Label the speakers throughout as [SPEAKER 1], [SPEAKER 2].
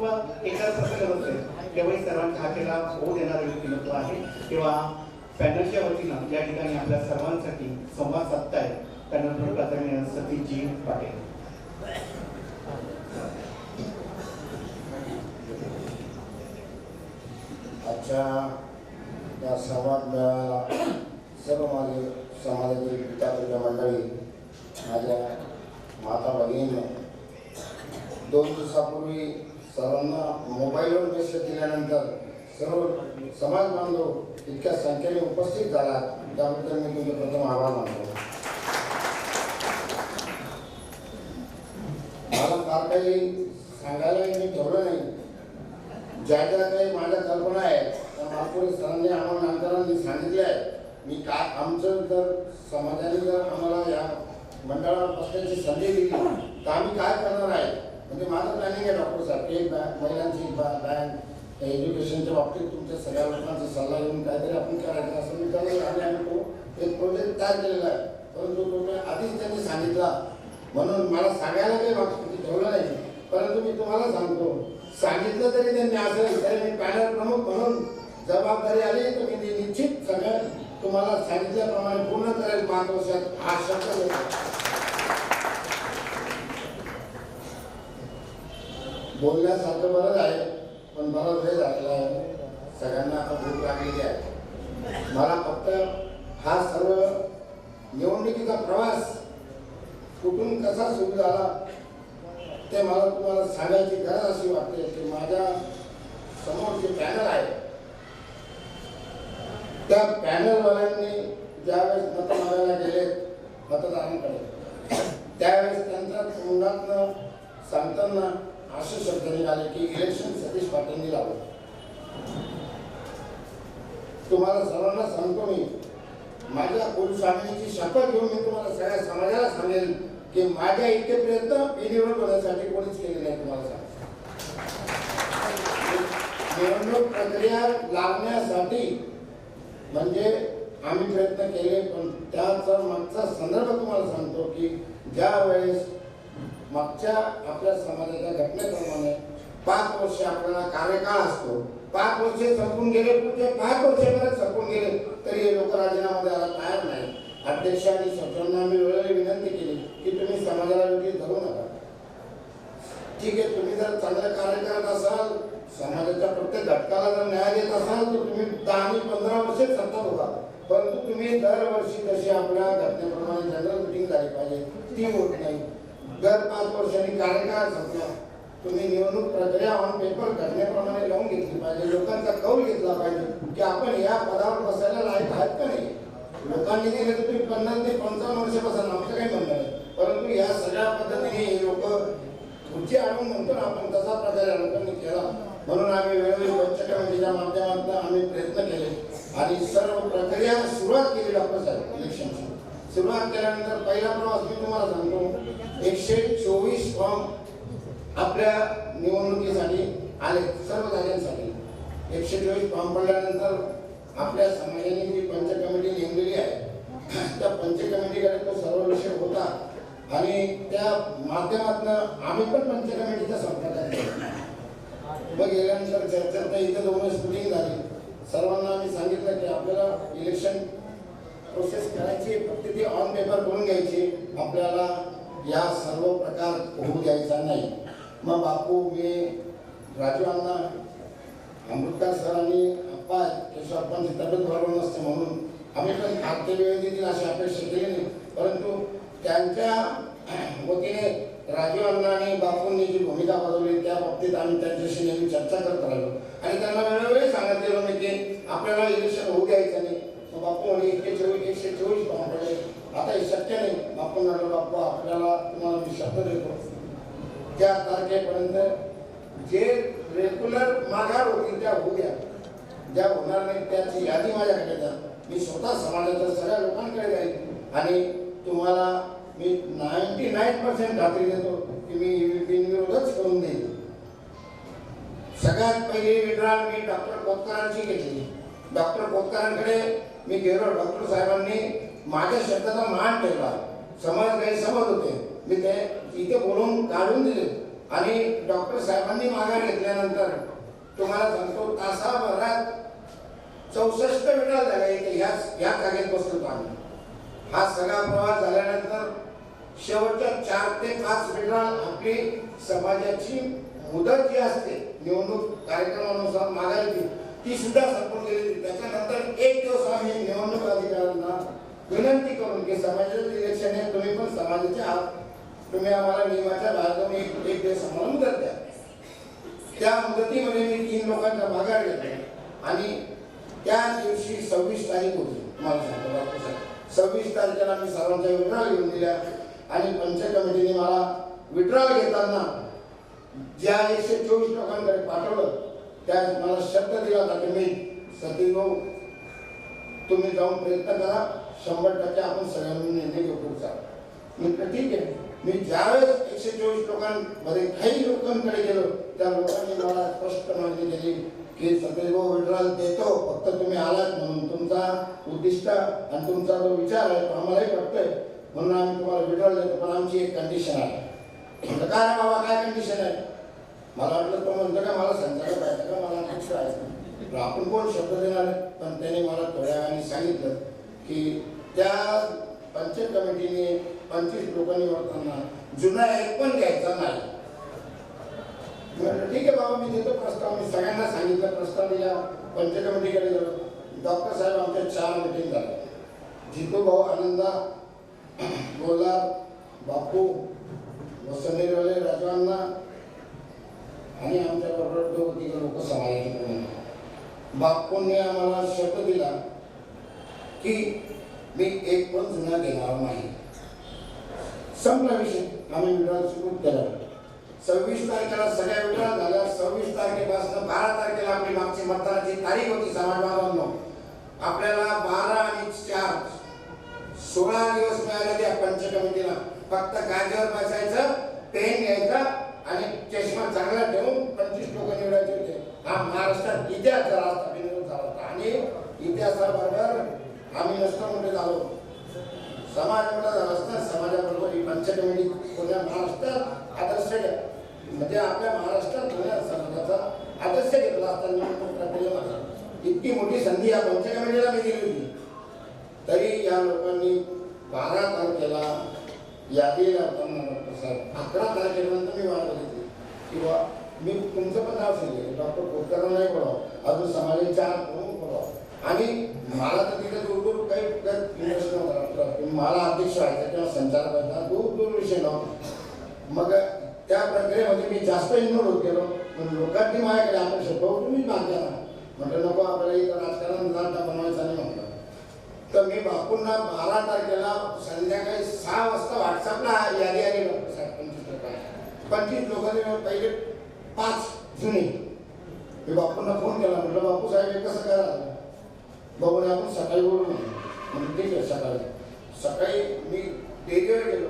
[SPEAKER 1] किंवा एका प्रसंग बसेल तेव्हाही सर्वांच्या हाकेला होऊ देणारं व्यक्तिमत्व आहे. किंवा पॅनलच्या वतीनं या ठिकाणी आपल्या सर्वांसाठी संवाद साधताय त्यांना थोडं प्राधान्य सतीशजी पाटील.
[SPEAKER 2] आजच्या या संवाद मेळाव्याला सर्व माझे समाजातील पितापुत्र मंडळी माझ्या माता भगिनी दोन दिवसापूर्वी सर्वांना मोबाईलवर लक्ष दिल्यानंतर सर्व समाज बांधव इतक्या संख्येने उपस्थित झाला त्याबद्दल मी तुमचे प्रथम आभार मानतो. मला फार काही सांगायला मी ठेवलं नाही. ज्या ज्या काही माझ्या कल्पना आहेत त्या महापुरुष सरांनी आम्हाला नंतरांनी सांगितल्या आहे मी का आमचं जर समाजाने जर आम्हाला या मंडळावर बसण्याची संधी दिली तर आम्ही काय करणार आहे? म्हणजे माझं प्लॅनिंग आहे डॉक्टर साहेब की बँक महिलांची बँक एज्युकेशनच्या बाबतीत तुमच्या सगळ्या लोकांचा सल्ला घेऊन काहीतरी आपण करायचं असं मी त्याला आणि आम्ही तो एक प्रोजेक्ट तयार केलेला आहे. परंतु तो आधीच त्यांनी सांगितला. म्हणून मला सांगायला काही बाबतीत ठेवलं नाही. परंतु मी तुम्हाला सांगतो सांगितलं तरी त्यांनी असं तरी मी पॅनल प्रमुख म्हणून जबाबदारी आली तर मी निश्चित सगळं तुम्हाला सांगितल्याप्रमाणे पूर्ण करेल पाच वर्षात. हा शब्द बोलण्यासारखं बरंच आहे पण बराच वेळ झालेला आहे. सगळ्यांना आता भूक लागलेली आहे. मला फक्त हा सर्व निवडणुकीचा प्रवास कुठून कसा सुरू झाला ते मला तुम्हाला सांगायची गरज अशी वाटते की माझ्यासमोर जे पॅनल आहे त्या पॅनलवाल्यांनी ज्यावेळेस मत मागायला गेले मतदारांकडे त्यावेळेस त्यांच्या तोंडातनं सांगताना असे शब्द निघाले की इलेक्शन सतीश पाटीलनी लावलं तुम्हाला सर्वांना सांगतो मी माझ्या कुलस्वामीची शपथ घेऊन मी तुम्हाला सगळ्या समाजाला सांगेल की माझ्या इथेपर्यंत प्रयत्न बिनविरोध होण्यासाठी कोणीच केले नाही तुम्हाला निवडणूक प्रक्रिया लागण्यासाठी म्हणजे आम्ही प्रयत्न केले पण त्याचा मागचा संदर्भ तुम्हाला सांगतो की ज्या वेळेस मागच्या आपल्या समाजाच्या घटनेप्रमाणे पाच वर्ष आपल्याला कार्यकाळ असतो. पाच वर्ष संपून गेले पुढचे पाच वर्ष संपून गेले तरी हे लोक राजीनामा द्यायला तयार नाही. अध्यक्षांनी सचिवांना मी वेळोवेळी विनंती केली की तुम्ही समाजाला वेगळी धरू नका. ठीक आहे तुम्ही जर चांगलं कार्य करत असाल समाजाच्या प्रत्येक घटकाला जर न्याय देत असाल तर तुम्ही दहा आणि पंधरा वर्षे सत्ता होता परंतु तुम्ही दरवर्षी जशी आपल्या घटनेप्रमाणे जनरल मिटिंग झाली पाहिजे ती होत नाही. दर पाच वर्षांनी कार्यकाळ संपला. तुम्ही निवडणूक प्रक्रिया ऑन पेपर घडण्याप्रमाणे लावून घेतली पाहिजे. लोकांचा कौल घेतला पाहिजे की आपण या पदावर बसायला लायक आहात का नाही? लोकांनी नाही तर तुम्ही पन्नास ते पंचावन्न वर्ष बसाल आमचं काही म्हणणं नाही. परंतु या सगळ्या पद्धतीने हे लोक खुर्ची आणून म्हणतो ना आपण तसा प्रकारे लोकांनी केला. म्हणून आम्ही वेळोवेळी पंच कमिटीच्या माध्यमातून आम्ही प्रयत्न केले आणि सर्व प्रक्रिया सुरुवात केली डॉक्टर साहेब इलेक्शनची. सुरुवात केल्यानंतर पहिला प्रवास मी तुम्हाला सांगतो. एकशे चोवीस फॉर्म आपल्या निवडणुकीसाठी आले सर्व जागांसाठी. एकशे चोवीस फॉर्म पडल्यानंतर आपल्या समाजाने जी पंच कमिटी नेमलेली आहे त्या पंच कमिटीकडे तो सर्व विषय होता. आणि त्या माध्यमातून आम्ही पण पंच कमिटीच्या संपर्कात मग गेल्यानंतर चर्चा इथं दोन वेळेस मिटिंग झाली. सर्वांना आम्ही सांगितलं की आपल्याला इलेक्शन प्रोसेस करायची फक्त ती ऑन पेपर करून घ्यायची. आपल्याला या सर्व प्रकार होऊ द्यायचा नाही. मग बापू मी राजू अण्णा अमृतकर सर आणि अप्पा केशव तब्येत बरोबर नसते म्हणून आम्ही पण खाद्य वेळ देतील अशी अपेक्षा केली नाही. परंतु त्यांच्या वतीने राजीवांना अण्णा आणि बापूंनी जी भूमिका बजावली त्या बाबतीत आम्ही त्यांच्याशी नेहमी चर्चा करत राहिलो. आणि त्यांना वेळोवेळी सांगत गेलो मी की आपल्याला इलेक्शन होऊ द्यायचं नाही. मग बापू म्हणे एकशे चोवीस एकशे आता हे शक्य नाही बापू म्हणालो बापू आपल्याला तुम्हाला मी शब्द देतो. त्या तारखेपर्यंत जे रेग्युलर माघार होतील त्या होऊ द्या. ज्या होणार नाही त्याची यादी माझ्याकडे द्या. मी स्वतः समाजाच्या सगळ्या लोकांकडे जाईल. आणि तुम्हाला मी नाईन्टी नाईन पर्सेंट खात्री देतो की मी बिनविरोधच करून देईन सगळ्यात पहिली विड्रॉल मी डॉक्टर कोतकरांची घेतली. डॉक्टर कोतकरांकडे मी गेलो डॉक्टर साहेबांनी माझ्या शब्दाचा मान ठेवला. समाज गैरसमज होते. मी ते इथे बोलून काढून दिले. आणि डॉक्टर साहेबांनी माघार घेतल्यानंतर तुम्हाला सांगतो तासाभरात चौसष्ट विड्रॉल झाले इथे ह्याच ह्या जागेत बसलो आम्ही हा सगळा प्रवास झाल्यानंतर शेवटच्या चार ते पाच विड्रॉल आपली समाजाची मुदत जी असते निवडणूक कार्यक्रमानुसार मागायची ती सुद्धा संपून गेलेली त्याच्यानंतर एक दिवस आम्ही निवडणूक अधिकाऱ्यांना विनंती करून की समाजाचं इलेक्शन आहे तुम्ही पण समाजाचे आहात. तुम्ही आम्हाला नियमाच्या मार्गाने एक दिवस आम्हाला मुदत द्या. त्या मुदतीमध्ये मी तीन लोकांचा माघार घेतला. आणि त्या दिवशी सव्वीस तारीख होती. तुम्हाला सांगतो सव्वीस तारखेला मी सर्वांच्या विड्रॉल घेऊन दिल्या. आणि पंच कमिटीने मला विड्रॉल घेताना ज्या एकशे चोवीस लोकांकडे पाठवलं त्या मला शब्द दिला होता की मी सतीश भाऊ तुम्ही जाऊन प्रयत्न करा. शंभर टक्के आपण सगळ्यांनी निर्णय घेऊ पुढचा. म्हटलं ठीक आहे. मी ज्यावेळेस एकशे चोवीस लोकांमध्ये काही लोकांकडे गेलो त्या लोकांनी मला स्पष्ट मागणी केली की सतीश विड्रॉल देतो फक्त तुम्ही आलात म्हणून तुमचा उद्दिष्ट आणि तुमचा जो विचार आहे तो आम्हालाही पटतोय. म्हणून आम्ही तुम्हाला विड्रॉल देतो पण आमची एक कंडिशन आहे. म्हटलं काय बाबा काय कंडिशन आहे? मला वाटलं तो म्हणतो का मला संचालक पाहिजे का मला नाही आहे आपण कोण शब्द देणार? पण त्याने मला थोड्या वेळाने सांगितलं की त्या पंचायत कमिटीने पंचवीस लोकांनी निवडताना जुना एक पण घ्यायचा नाही. म्हटलं ठीक आहे बाबा मी देतो प्रस्ताव. मी सगळ्यांना सांगितलं प्रस्ताव दिला. पंचायत कमिटीकडे गेलो. डॉक्टर साहेब आमच्या चार मिटिंग झाल्या. जितू भाऊ आनंदा गोलार बापू वसंतवाले राजवांना आणि आमच्या बरोबर दोन तिघ लोक समाजाचे म्हणून बापूंनी आम्हाला शब्द दिला की मी एक पण जुना घेणार नाही. संपला विषय. आम्ही विड्रॉल सुरू केला. सव्वीस तारखेला सगळ्या विड्रॉल झाल्या. सव्वीस तारखेपासून बारा तारखेला आपली मागची मतदानाची तारीख होती समाज बांधवांनो आपल्याला बारा आणि चार सोळा दिवस मिळाले त्या पंच कमिटीला फक्त गादीवर बसायचं पेन घ्यायचा आणि चष्मा चांगला ठेवून पंचवीस लोक निवडायचे होते हा महाराष्ट्रात इतिहास झाला असता विनोद झाला होता. आणि इतिहासाबरोबर आम्ही नसतो मोठे झालो समाज एवढा झाला असता समाजाबरोबर ही पंचकमिटी कोण्या महाराष्ट्रात आदर्श म्हणजे आपल्या महाराष्ट्रात पुण्या समाजाचा आदर्श घेतला असता निवडणूक प्रक्रियेमध्ये इतकी मोठी संधी या पंचकमिटीला मी दिली होती. तरी या लोकांनी बारा तारखेला यादी लावताना डॉक्टर अकरा तारखेपर्यंत मी वाट बघितली. किंवा मी तुमचं पण नाव सांगितलं डॉक्टर कोटकरांना नाही बोलावं. अजून समाजाचे चार प्रमुख बोलावं? आणि मला तर तिथे दूर दूर काही इन्व्हेस्ट नव्हता मला अध्यक्ष व्हायचा किंवा संचालक व्हायचा दूर दूर विषय नव्हता. मग त्या प्रक्रियेमध्ये मी जास्त इन्व्हॉल्व होत गेलो पण लोकांनी माझ्याकडे आपण भाऊ तुम्हीच मागता म्हटलं नको आपल्याला इथं राजकारण जाणता बनवायचं नाही म्हटलं तर मी बापूंना बारा तारखेला संध्याकाळी सहा वाजता व्हॉट्सअपला यादी आली डॉक्टर साहेब पंचवीस लोकांनी पंचवीस लोकांनी पहिले पाच जुने. मी बापूंना फोन केला म्हटलं बापू साहेब हे कसं करा? बघून आपण सकाळी बोलू म्हणजे ठीक आहे सकाळी. सकाळी मी डेरीवर गेलो.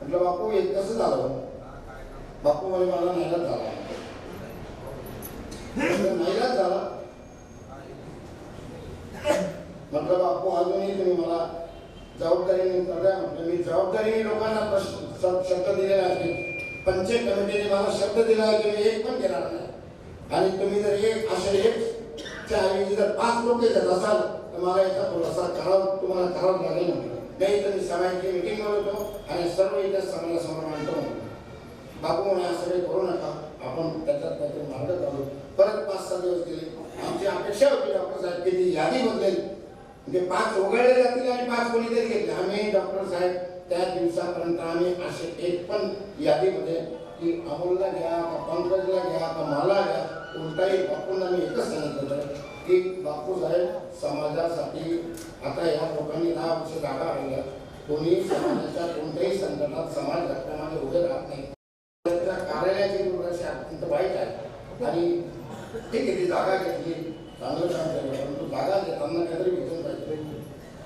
[SPEAKER 2] म्हटलं बापू हे कसं झालं? बापू म्हणजे मला नाहीलाच झाला. नाहीलाच नाईलाज झाला? म्हटलं बापू अजूनही तुम्ही मला जबाबदारीने द्या. म्हटलं मी जबाबदारीने लोकांना प्रश्न शब्द दिलेला आहे पंचायत कमिटीने मला शब्द दिला आहे की एक पण देणार नाही. आणि तुम्ही जर एक असे एक च्या ऐवजी जर पाच लोक येतात असाल तर मला याचा खुलासा करावा तुम्हाला करावा लागेल नाही तर मी सगळ्यांची मिटिंग बोलवतो आणि सर्व इथे समाजासमोर मांडतो बापू म्हणे असं काही करू नका. आपण त्याच्यात काहीतरी मार्ग काढू. परत पाच सहा दिवस गेले. आमची अपेक्षा होती डॉक्टर साहेब की ती यादी बदलेल. म्हणजे पाच वगळले जातील आणि पाच कोणीतरी घेतले. आम्ही डॉक्टर साहेब त्या दिवसापर्यंत आम्ही असे एक पण यादीमध्ये की अमोलला घ्या का पंकजला घ्या का मला घ्या कोणताही बापूंना मी एकच सांगितलं होतं की बापू साहेब समाजासाठी आता या लोकांनी दहा वर्ष जागा राहिल्या कोणी समाजाच्या कोणत्याही संकटात समाज घटकामध्ये उभे राहत नाही. त्या कार्यालयाची दुर्दशा अत्यंत वाईट आहे. आणि ठीक आहे ती जागा घेतली चांगलं काम केलं परंतु जागा घेताना काहीतरी विजन पाहिजे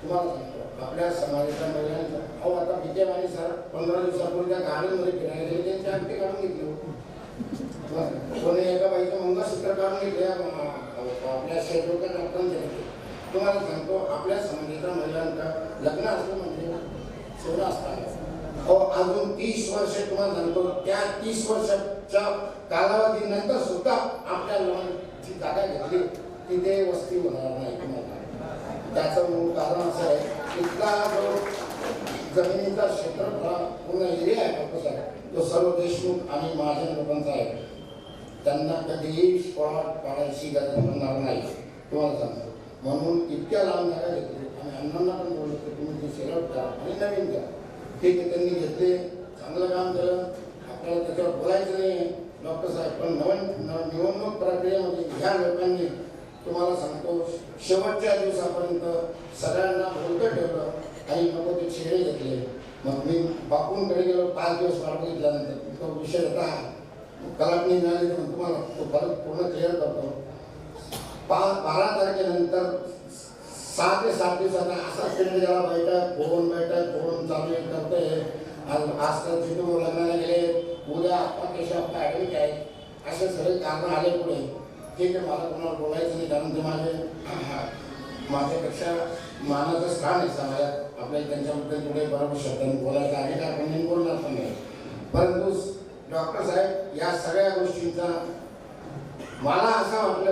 [SPEAKER 2] तुम्हाला सांगतो आपल्या समाजाच्या महिलांचा अहो आता विजयवाणी सर पंधरा दिवसापूर्वी त्या गार्डनमध्ये फिरायला गेले त्यांची अंगठी काढून घेतली हो. कोणी एका बाईचं मंगळसूत्र काढून घेतले आपल्या शेतोक्या डॉक्टरांचे घेतले तुम्हाला सांगतो आपल्या समाजाच्या महिलांचा लग्न असलं म्हणजे सोनं असतात अहो अजून तीस वर्ष तुम्हाला सांगतो त्या तीस वर्षाच्या कालावधीनंतर सुद्धा आपल्या लोणची जागा घेतली. तिथे वस्ती होणार नाही तुम्हाला. त्याचं मूळ कारण असं आहे इथला जो जमिनीचा क्षेत्रफळ पूर्ण एरिया आहे डॉक्टर साहेब तो सर्व देशमुख आणि महाजन लोकांचा आहे. त्यांना कधीही स्पॉट पाडायची गरज पडणार नाही. तुम्हाला सांगतो. म्हणून इतक्या लांब जागा घेतली आणि अण्णांना पण बोललो की तुम्ही ते सेलआउट करा आणि नवीन करा. ठीक आहे त्यांनी घेतले चांगलं काम केलं. आपल्याला त्याच्यावर बोलायचं नाही डॉक्टर साहेब पण नवीन निवडणूक प्रक्रियेमध्ये ह्या लोकांनी तुम्हाला सांगतो शेवटच्या दिवसापर्यंत सगळ्यांना बोलतं ठेवलं काही नको ते चेहरे घेतले. मग मी बापूंकडे गेलो पाच दिवस वाट बघितल्यानंतर. तो विषय होता. कलाटणी मिळाली तर तुम्हाला तो परत पूर्ण क्लिअर करतो. पा बारा तारखेनंतर सहा ते सात दिवसाचा असा पिंड गेला बैठक फोन बैठक फोन चालू आहे करतोय. आज आज तर तिथून लग्नाला गेले उद्या आप्पा केशव आप्पा ॲडमिट आहे. असे सगळे कारण आले पुढे. ठीक आहे मला कोणाला बोलायचं नाही कारण ते माझे माझ्यापेक्षा मानाचं स्थान आहे समाजात. आपल्याला त्यांच्याबद्दल पुढे बरोबर शब्दांनी बोलायचं आहे का? आपण बोलणार पण नाही. परंतु डॉक्टर साहेब या सगळ्या गोष्टींचा मला असं वाटलं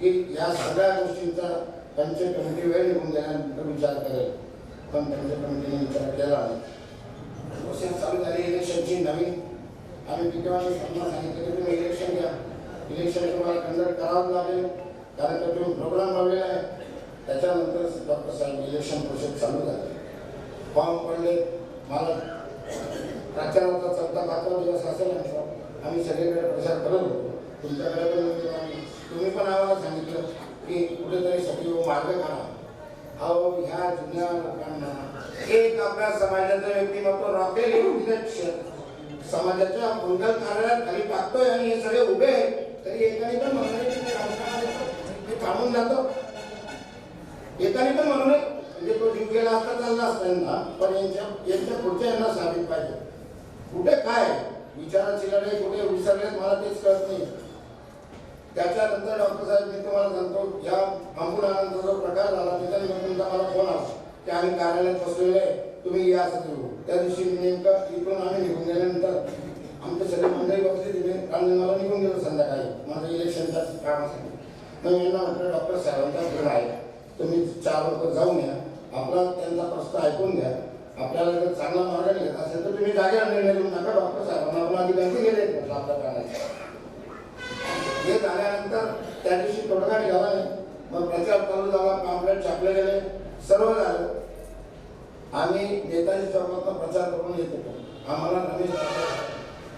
[SPEAKER 2] की या सगळ्या गोष्टींचा पंचायत कमिटी वेळ निघून गेल्यानंतर विचार करेल. पण पंचायत कमिटीने विचार केला नाही. प्रोसेस चालू झाली इलेक्शनची नवीन. आम्ही पिकेवानी सांगितलं की तुम्ही इलेक्शन घ्या. इलेक्शन तुम्हाला कंडक्ट करावं लागेल कारण का तुम्ही प्रोग्राम लावलेला आहे. त्याच्यानंतर डॉक्टर साहेब इलेक्शन प्रोसेस चालू झाले. फॉर्म पडले. मला प्रचाराचा चौथा पाचवा दिवस असेल आम्ही सगळीकडे प्रचार करत होतो तुमच्याकडे पण तुम्ही पण आम्हाला सांगितलं की कुठेतरी सगळी मार्ग काढा. अहो ह्या जुन्या लोकांना एक आपल्या समाजाचं व्यक्तिमत्व रॉकेल समाजाच्या मंगल कार्यालयात खाली टाकतोय आणि हे सगळे उभे आहेत. तरी एकाने पण म्हणून ते थांबून जातो. एकाने पण म्हणून म्हणजे तो जीव गेला असता चालला असता यांना पण यांच्या यांच्या पुढच्या यांना साबित पाहिजे. कुठे काय? विचाराची लढाई कुठे? विसरलेत मला तेच कळत नाही. त्याच्यानंतर डॉक्टर साहेब मी तुम्हाला सांगतो या अंबुलानंतर जो प्रकार झाला त्याच्यानंतर तुमचा मला फोन आला. की आम्ही कार्यालयात बसलेले तुम्ही या असं त्या दिवशी मी नेमकं इकडून आम्ही निघून गेल्यानंतर आमच्या सगळे मंडळी बसले तिथे आणि मला निघून गेलो संध्याकाळी. माझं इलेक्शनच्या कामासाठी मग यांना म्हटलं डॉक्टर साहेबांचा वेळ आहे. तुम्ही चार लोक जाऊन या. आपला त्यांचा प्रश्न ऐकून घ्या. आपल्याला जर चांगला मार्ग निघत असेल तर तुम्ही जागेवर निर्णय घेऊन नका. डॉक्टर साहेबांना आपण आधी गंती गेले म्हटलं आपल्या प्राण्याचा हे झाल्यानंतर त्या दिवशी तोडगा निघाला नाही. मग प्रचार चालू झाला पाम्पलेट छापले गेले. सर्व झालं. आम्ही नेताजी चौकातनं प्रचार करून येत होतो. आम्हाला नवीन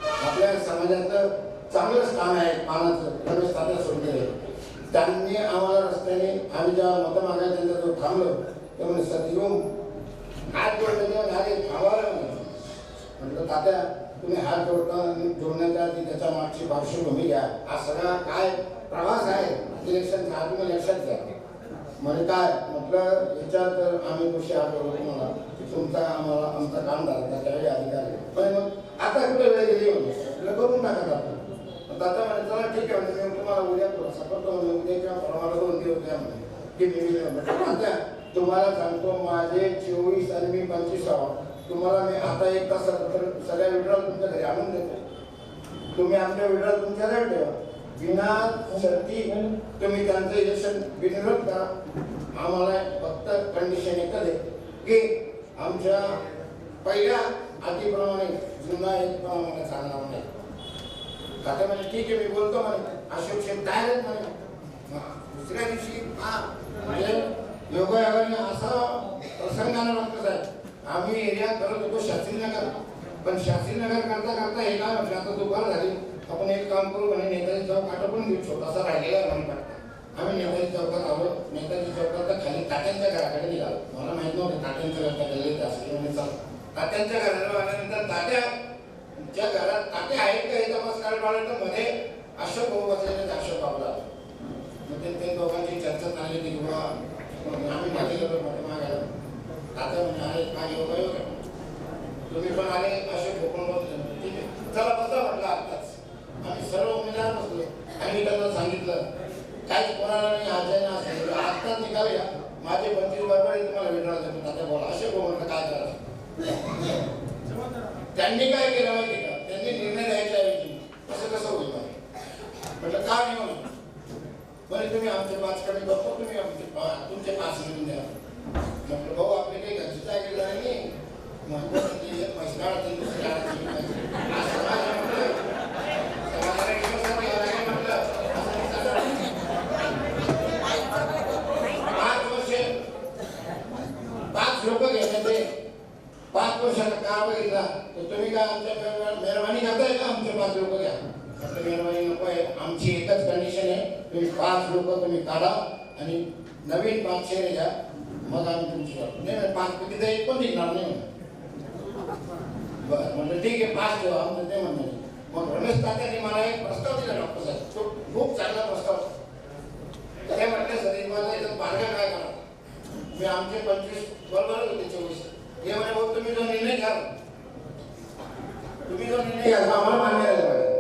[SPEAKER 2] आपल्या समाजाचं चांगलं स्थान आहे पानाचं रमेश तात्या सोडले त्यांनी आम्हाला रस्त्याने आम्ही जेव्हा मतं मागायला त्यांचा जो थांबलो ते म्हणजे सतीओम हात जोडले तेव्हा अरे थांबायला म्हटलं तात्या तुम्ही हात जोडता जोडण्याच्या आधी त्याच्या मागची पार्श्वभूमी घ्या. हा सगळा काय प्रवास आहे इलेक्शनचा हा तुम्ही लक्षात घ्या. म्हणजे काय? म्हटलं याच्यात तर आम्ही हात जोडतो तुम्हाला तुमचा आम्हाला आमचं काम झालं त्यावेळी अधिकार नाही पण मग आता कुठे वेळ गेली म्हणजे करून टाका जातो दादा म्हणे चला ठीक आहे. म्हणजे तुम्हाला उद्या थोडासा करतो म्हणजे उद्या किंवा परवाला दोन दिवस द्या म्हणे. की मी मी तुम्हाला सांगतो माझे चोवीस आणि मी पंचवीस आहोत. तुम्हाला मी आता एक तास सगळ्या विड्रॉल तुमच्या घरी आणून देतो. तुम्ही आमच्या विड्रॉल घरी ठेवा. विना शर्ती तुम्ही त्यांचं इलेक्शन बिनविरोध करा. आम्हाला फक्त कंडिशन एकच आहे की आमच्या पहिल्या अटीप्रमाणे जुना एक पण चालणार नाही. आता म्हणजे ठीक आहे मी बोलतो म्हणे. अशोक शेठ तयार म्हणे. दुसऱ्या दिवशी हा म्हणजे योगायोगाने असा प्रसंग आला डॉक्टर साहेब. आम्ही एरिया करत होतो शास्त्रीनगर. पण शास्त्रीनगर करता करता हे काय म्हणजे आता दुपार झाली. आपण एक काम करू म्हणे नेताजी चौक आटो पण घेऊ छोटासा राहिलेला आहे म्हणे आम्ही नेताजी चौकात आलो नेताजी चौकात खाली तात्यांच्या घराकडे निघालो. मला माहीत नव्हतं तात्यांच्या घरात गेले असले म्हणजे तात्यांच्या घराला आल्यानंतर तात्या ज्या घरात तात्या आहेत का हे तपास काढायला तर मध्ये अशोक भाऊ बसलेले अशोक बाबूला मग ते ते दोघांची चर्चा चालली होती किंवा मग आम्ही मागे गेलो मध्ये मागायला तात्या म्हणजे अरे काय योग योग आहे. तुम्ही पण आले अशोक भोकून बसले ठीक आहे चला बसा म्हटलं आत्ताच आम्ही सर्व उमेदवार बसलो आणि मी त्यांना सांगितलं काहीच कोणाला नाही आज आहे ना असं आत्ताच निघाले माझे पंचवीस बरोबर आहे तुम्हाला भेटणार तात्या बोला अशोक भाऊ म्हटलं काय करायचं त्यांनी काय केलं माहिती का? त्यांनी निर्णय द्यायच्या ऐवजी कसं कसं होईल म्हटलं का नाही म्हणून? म्हणे तुम्ही आमचे पाच कमी बघतो तुम्ही आमचे पा- तुमचे पाच निघून द्या म्हटलं भाऊ आपले काही घरची चाकरी झाली नाही म्हटलं ते एक म्हैस काढायची, दुसरी काढायची, म्हैस. आज समाज आहे म्हटलं. समाजाला विश्वासात घ्यावं लागेल म्हटलं. असं नाही चालणार. पाच वर्ष पाच लोक घेण्याचे पाच वर्षाचा काळ बघितला तर तुम्ही काय आमच्या मेहरबा- मेहरबानी करताय का आमचे पाच लोक घ्या म्हटलं मेहरबानी नको आहे आमची एकच कंडिशन आहे तुम्ही पाच लोक तुम्ही काढा आणि नवीन पाच शेअर घ्या मग आम्ही तुमची करतो नाही नाही, पाच पैकी तर एक नाही बरं म्हटलं ठीक आहे पास ठेवा. म्हणजे ते म्हणणं मग रमेश तात्यांनी मला एक प्रस्ताव दिला डॉक्टर साहेब. तो खूप चांगला प्रस्ताव. ते म्हटलं सर मला इथं मार्ग काय करा? मी आमचे पंचवीस बरोबर होते चोवीस. हे म्हणे भाऊ तुम्ही जो निर्णय घ्या तुम्ही जो निर्णय घ्या आम्हाला मान्य आहे पाहिजे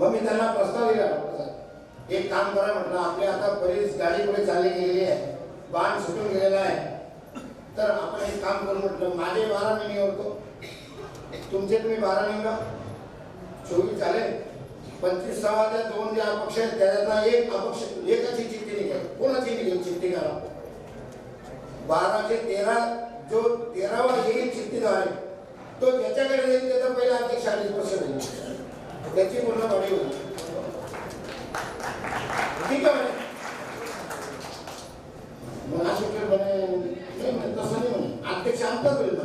[SPEAKER 2] मग मी त्यांना प्रस्ताव दिला डॉक्टर साहेब. एक काम करा म्हटलं आपली आता बरीच गाडी पुढे चालली गेलेली आहे. बाण सुटून गेलेला आहे. तर आपण एक काम करू म्हटलं माझे बारा मी निवडतो. तुमचे तुम्ही बारा निवडा. चोवीस चालेल पंचवीस सव्वाच्या दोन जे अपक्ष आहेत त्याच्यातला एक अपक्ष एकाची चिठ्ठी निघेल. कोणाची निघेल चिठ्ठी करा बाराचे तेरा जो तेरावा येईल आहे तो ज्याच्याकडे जाईल त्याचा पहिला अध्यक्ष चाळीस पर्सेंट होईल. त्याची पूर्ण वाढी होईल. ठीक आहे. म्हणे. मग अशोक म्हणे नाही म्हणे तसं नाही म्हणे अध्यक्ष आमचाच होईल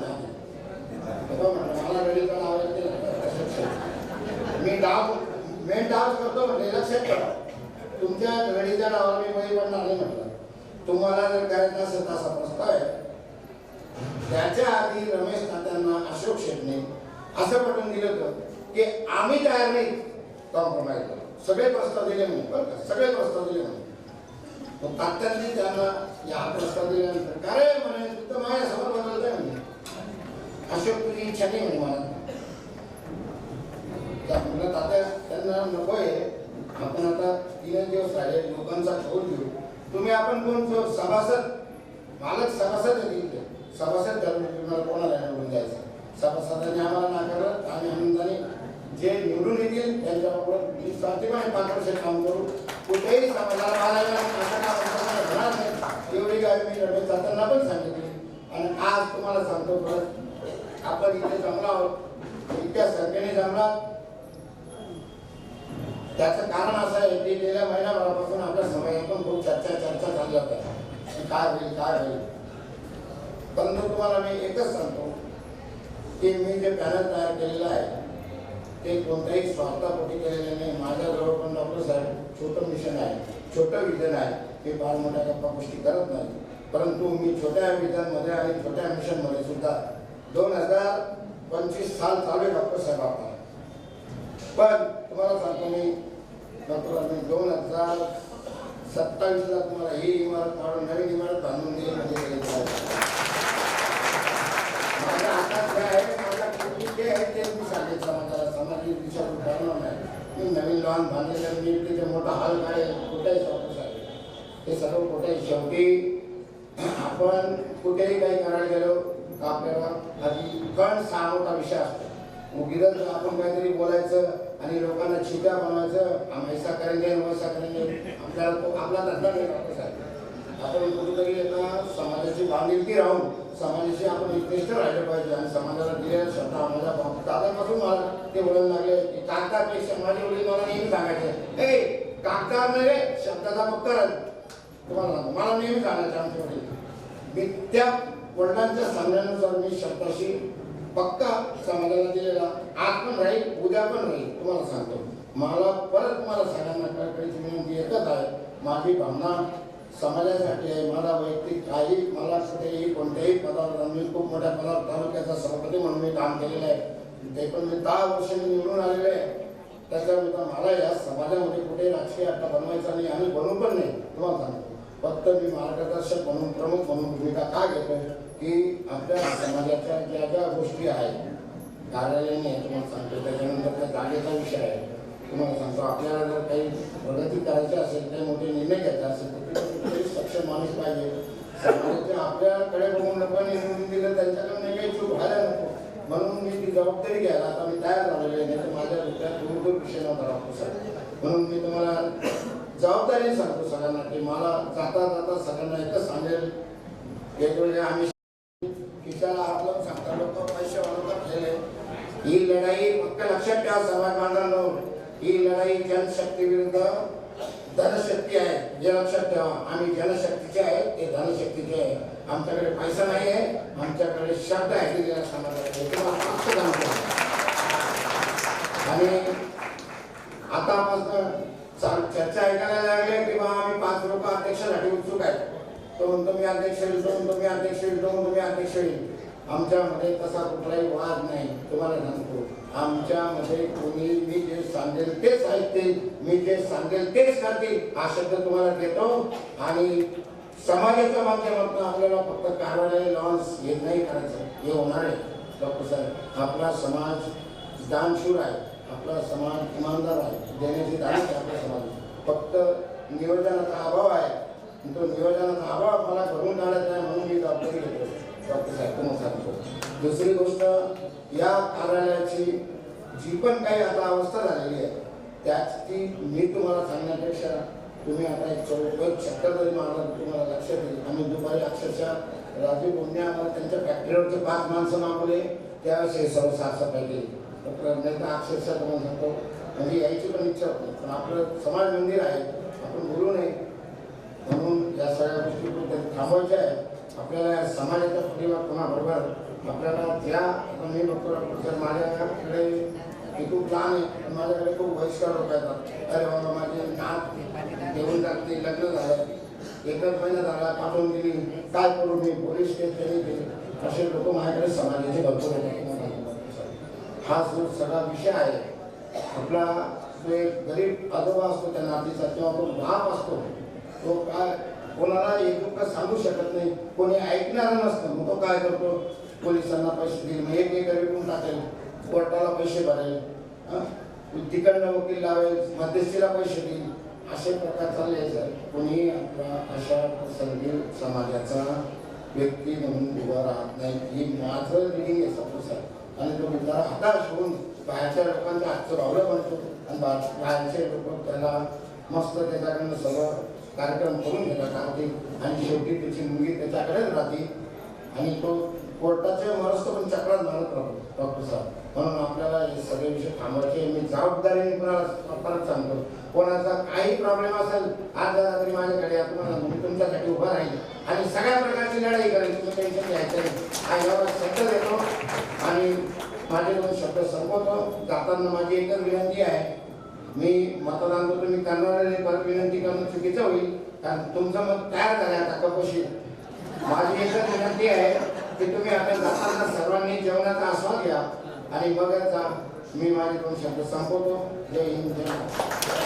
[SPEAKER 2] मला रडीचा नाव नाही. मी डाव मेन डाव करतो म्हणजे लक्षात ठेवा. तुमच्या रडीच्या नावावर मी बळी पडणार नाही म्हटलं. तुम्हाला जर करायचं असेल समजताय प्रस्ताव आहे. त्याच्या आधी रमेश तात्यांना अशोक शेटने असं पटवून दिलं होतं की आम्ही तयार नाही. कॉम्प्रोमाइज करू सगळे प्रस्ताव दिले म्हणून बरं का? सगळे प्रस्ताव दिले म्हणून. मग तात्यांनी त्यांना या प्रस्ताव दिल्यानंतर का रे म्हणे तू तर माझ्यासमोर बदलतोय म्हणे. अशोक तुझी इच्छा नाही म्हणे मला. त्या म्हणलं तात्या त्यांना नको आहे. आपण आता तीन दिवस राहिले लोकांचा शोध घेऊ. तुम्ही आपण कोण? जो सभासद मालक सभासद आहे तिथे सभासद ठरवून तुम्हाला कोणाला निवडून द्यायचं. सभासदाने आम्हाला नाकारलं आणि आनंदाने जे निवडून येतील त्यांच्याबरोबर मी प्रातिमाने पाच वर्ष काम करू. कुठेही समाजाला बाळगायला होणार नाही. एवढी काय मी रमेश जाताना पण सांगितली. आणि आज तुम्हाला सांगतो परत आपण इथे जमला आहोत. इतक्या संख्येने जमला त्याचं कारण असं आहे की गेल्या महिन्याभरापासून आपल्या समाजातून पण खूप चर्चा चर्चा चालली होत्या. की काय होईल काय होईल. परंतु तुम्हाला मी एकच सांगतो की मी जे पॅनल तयार केलेलं आहे ते कोणत्याही स्वार्थापोटी केलेलं नाही. माझ्याजवळ पण डॉक्टर साहेब छोटं मिशन आहे छोटं विजन आहे हे फार मोठ्या गप्पा गोष्टी करत नाही. परंतु मी छोट्या विजनमध्ये आणि छोट्या मिशनमध्ये सुद्धा दोन हजार पंचवीस साल चालू आहे डॉक्टर साहेब आपला. पण तुम्हाला सांगतो मी डॉक्टर मी दोन हजार सत्तावीसला तुम्हाला ही इमारत काढून नवीन इमारत बांधून दिली म्हणजे आहे. माझ्या हातात जे आहे माझ्या कुठली जे आहे ते मी सांगितलं समाजाला. समाजाची दिशा उभारणार नाही. की नवीन लॉन बांधलेलं मी तिथे मोठा हॉल काढेल कुठेही डॉक्टर आहे हे सर्व कुठे शेवटी आपण कुठेही काही करायला गेलो का आपल्याला आधी कण हा मोठा विषय असतो. उगीरच आपण काहीतरी बोलायचं आणि लोकांना छिप्या बनवायचं आम ऐसा करेंगे वैसा करेंगे आपल्याला तो आपला धंदा नाही आपण कुठेतरी एका समाजाची बांधिलकी राहून समाजाशी आपण एकनिष्ठ राहिलं पाहिजे आणि समाजाला दिले शब्द माझा बाप- दादापासून मला ते बोलायला लागले. की कागदापेक्षा माझे वडील मला नेहमी सांगायचे. ए काका नाही रे शब्दाचा फक्त तुम्हाला सांगतो मला नेहमी सांगायचे आमचे वडील. मी त्या वडिलांच्या सांगण्यानुसार मी शब्दाशी पक्का समाजाला दिलेला. आज पण राहील उद्या पण राहील तुम्हाला सांगतो. मला परत मला सगळ्यांना कळकळीची विनंती एकच आहे. माझी भावना समाजासाठी आहे मला वैयक्तिक काही मला कुठेही कोणत्याही पदावर मी खूप मोठ्या पदावर तालुक्याचा सभापती म्हणून मी काम केलेलं आहे. ते पण मी दहा वर्ष मी निवडून आलेले आहे. त्याच्यामुळे मला या समाजामध्ये कुठे राजकीय आता बनवायचा नाही आणि बनवू पण नाही तुम्हाला सांगतो. फक्त मी मार्गदर्शक म्हणून प्रमुख म्हणून भूमिका का घेतोय की आपल्या समाजाच्या ज्या ज्या गोष्टी आहेत कार्यालयाने तुम्हाला सांगतो त्याच्यानंतर त्या जागेचा विषय आहे. तुम्हाला सांगतो आपल्याला जर काही प्रगती करायची असेल काही मोठे निर्णय घ्यायचे असेल तर कुठेतरी सक्षम माणूस पाहिजे. समाजाच्या आपल्याकडे बघून लोकांनी निवडून दिलं त्यांच्याकडून काही चूक व्हायला नको. म्हणून मी ती जबाबदारी घ्यायला आता मी तयार झालेलो आहे नाही तर माझ्या डोक्यात दूर विषय नव्हता डॉक्टर सर म्हणून मी तुम्हाला जबाबदारी सांगतो सगळ्यांना की मला जाता जाता सगळ्यांना एकच सांगेल. वेगवेगळे आम्ही खिशाला हात लावून सांगता लोक पैसे वाढवतात केले ही लढाई फक्त लक्षात ठेवा समाज बांधवांनो ही लढाई जनशक्ती विरुद्ध धनशक्ती आहे जे लक्षात ठेवा. आम्ही जनशक्तीचे आहे ते धनशक्तीचे आहे. आमच्याकडे पैसा नाही आहे आमच्याकडे शब्द आहे. दिलेला ज्याला आणि आतापासून चाल- चर्चा ऐकायला लागले की बा आम्ही पाच लोक अध्यक्षासाठी उत्सुक आहे तो म्हणतो मी अध्यक्ष होईल तो म्हणतो मी अध्यक्ष होईल तो म्हणतो मी अध्यक्ष होईल आमच्यामध्ये तसा कुठलाही वाद नाही. तुम्हाला सांगतो. आमच्यामध्ये कोणी मी जे सांगेल तेच ऐकतील मी जे सांगेल तेच करतील हा शब्द तुम्हाला देतो. आणि समाजाच्या माध्यमातून आपल्याला फक्त कारवाई लॉन्स हे नाही करायचं हे होणार आहे. डॉक्टर साहेब आपला समाज दानशूर आहे आपला समाज इमानदार आहे देण्याची दानच आहे आपला समाज फक्त नियोजनाचा अभाव आहे. तो नियोजनाचा अभाव मला घडून काढायचा आहे म्हणून मी जबाबदारी घेतो डॉक्टर साहेब तुम्हाला सांगतो. दुसरी गोष्ट या कार्यालयाची जी पण काही आता अवस्था झालेली आहे त्याच ती मी तुम्हाला सांगण्यापेक्षा तुम्ही आता एक चौकट चक्कर जरी मारला तुम्हाला लक्षात येईल. आम्ही दुपारी अक्षरशः राजू बोंडे आम्हाला त्यांच्या फॅक्टरीवरचे पाच माणसं मागवले त्यावेळेस हे सर्व साफसफाई केली. तर नाही तर अक्षरशः तुम्हाला सांगतो म्हणजे यायची पण इच्छा होती पण आपलं समाज मंदिर आहे आपण बोलू नये. म्हणून या सगळ्या गोष्टी थांबवायच्या आहे आपल्याला या समाजाच्या पुन्हा कोणाबरोबर आपल्याला ज्या मी बघतो तर माझ्याकडे मी खूप लहान आहे पण माझ्याकडे खूप वयस्कर होता येतात. अरे बाबा माझे नात घेऊन टाकते लग्न झालं. एकच महिना झाला पाठवून दिली. काय करू मी? पोलीस केस केली असे लोक माझ्याकडे समाजाचे भरपूर हा जो सगळा विषय आहे आपला जो एक गरीब आजोबा असतो त्या नातीचा किंवा तो बाप असतो तो काय कोणाला एक सांगू शकत नाही. कोणी ऐकणार नसतं. मग तो काय करतो? पोलिसांना पैसे देईल मग एक एकर विकून टाकेल कोर्टाला पैसे भरेल तिकडनं वकील लावेल मध्यस्थीला पैसे देईल. असे प्रकार चालले सर. कोणी आपला अशा प्रसंगी समाजाचा व्यक्ती म्हणून उभा राहत नाही. ही माझं रिडिंग आहे सपोज सर. आणि तो जरा हताश होऊन बाहेरच्या लोकांचा हातचं राहुलं बनतो. आणि बाहेरचे लोक त्याला मस्त त्याच्याकडनं सगळं कार्यक्रम करून घेतात आणि शेवटी त्याची मुलगी त्याच्याकडेच राहते आणि तो कोर्टाचे मरस्त पण चक्रात मारत राहतो डॉक्टर साहेब. म्हणून आपल्याला हे सगळे विषय थांबवायचे. मी जबाबदारीने कुणाला परत सांगतो. कोणाचा काही प्रॉब्लेम असेल आज तरी माझ्याकडे या मी तुमच्यासाठी उभा राहील आणि सगळ्या प्रकारची लढाई करेल तुम्ही टेन्शन घ्यायचं नाही. हा एवढा शब्द देतो. आणि माझे दोन शब्द संपवतो. जाताना माझी एकच विनंती आहे. मी मतदान करतो मी करणार परत विनंती करणं चुकीचं होईल. कारण तुमचं मत तयार झालं आता कपशी माझी एकच विनंती आहे. की तुम्ही आता जाताना सर्वांनी जेवणाचा आस्वाद घ्या. आणि बघत जा मी माझे दोन शब्द संपवतो. जय हिंद जय